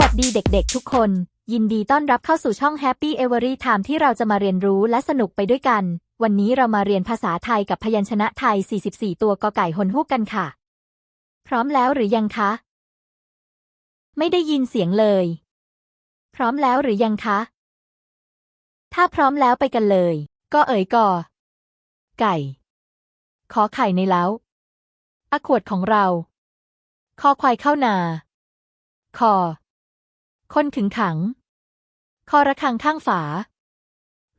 วัสดีเด็กๆ ทุกคน ยินดีต้อนรับเข้าสู่ช่อง Happy Every Time ที่เราจะมาเรียนรู้และสนุกไปด้วยกัน วันนี้เรามาเรียนภาษาไทยกับพยัญชนะไทย 44 ตัวกอไก่หนฮูกกันค่ะ พร้อมแล้วหรือยังคะ ไม่ได้ยินเสียงเลย พร้อมแล้วหรือยังคะ ถ้าพร้อมแล้วไปกันเลย ก็เอ๋ยกอไก่ ขอไข่ในเล้าอขวดของเรา คอควายเข้านา คอ คนขึงขัง คอระฆังข้างฝา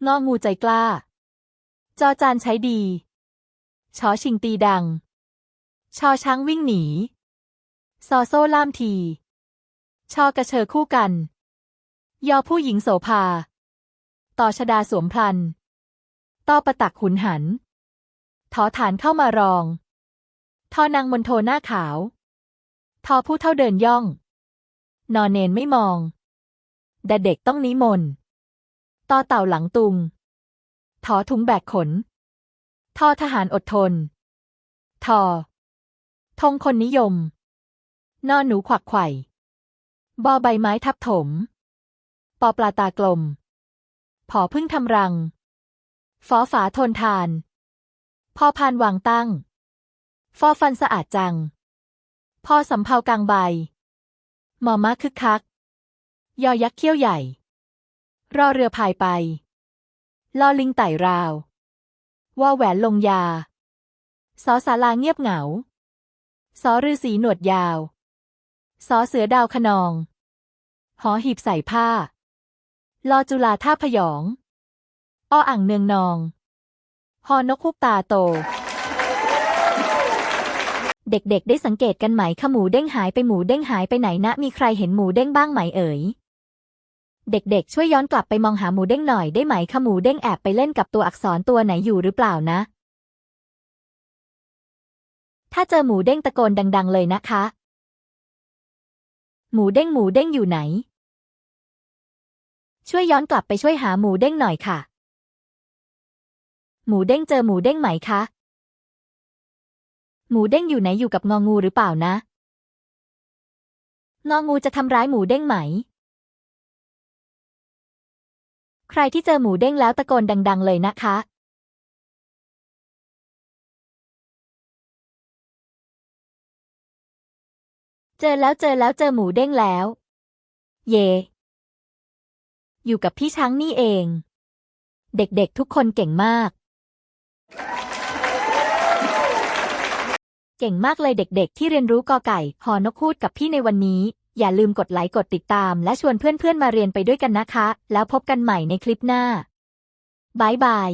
งองูใจกล้า จอจานใช้ดี ชอชิงตีดัง ชอช้างวิ่งหนี ซอโซ่ล่ามที ชอกระเชอคู่กัน ยอผู้หญิงโสภา ต่อชดาสวมพลันต้อประตักหุนหันทอฐานเข้ามารอง ทอนางมนโทหน้าขาว ทอผู้เท่าเดินย่อง นอนเนนไม่มองแดเด็กต้องนิมนต์ต่อเต่าหลังตุง ทอถุงแบกขน ทอทหารอดทน ทอธงคนนิยม นอนหนูขวักไข่บอใบไม้ทับถม ปอปลาตากลม ผอพึ่งทำรัง ฟอฝาทนทาน พอพานวางตั้ง ฟอฟันสะอาดจัง พอสำเภากลางใบ มอม้าคึกคัก ยอยักษ์เขี้ยวใหญ่ รอเรือพายไป ลอลิงไต่ราววอแหวนลงยา สอสาลาเงียบเหงา สอฤาษีหนวดยาว สอเสือดาวขนอง หอหีบใส่ผ้า ลอจุลาท่าพยอง อ้ออ่างเนืองนองฮอนกฮูกตาโต เด็กๆ ได้สังเกตกันไหมขหมูเด้งหายไปหมูเด้งหายไปไหนนะ มีใครเห็นหมูเด้งบ้างไหมเอ่ย เด็กๆ ช่วยย้อนกลับไปมองหาหมูเด้งหน่อยได้ไหมขหมูเด้งแอบไปเล่นกับตัวอักษรตัวไหนอยู่หรือเปล่านะ ถ้าเจอหมูเด้งตะโกนดัง ๆ เลยนะคะ หมูเด้งหมูเด้งอยู่ไหน ช่วยย้อนกลับไปช่วยหาหมูเด้งหน่อยค่ะ หมูเด้งเจอหมูเด้งไหมคะ หมูเด้งอยู่ไหนอยู่กับงองูหรือเปล่านะ งองูจะทำร้ายหมูเด้งไหม ใครที่เจอหมูเด้งแล้วตะโกนดัง ๆ เลยนะคะเจอแล้วเจอแล้วเจอหมูเด้งแล้ว เย อยู่กับพี่ช้างนี่เอง เด็กๆทุกคนเก่งมาก เก่งมากเลยเด็กๆ ที่เรียนรู้กอไก่หอนกพูดกับพี่ในวันนี้ อย่าลืมกดไลค์กดติดตาม และชวนเพื่อนๆมาเรียนไปด้วยกันนะคะ แล้วพบกันใหม่ในคลิปหน้าบายบาย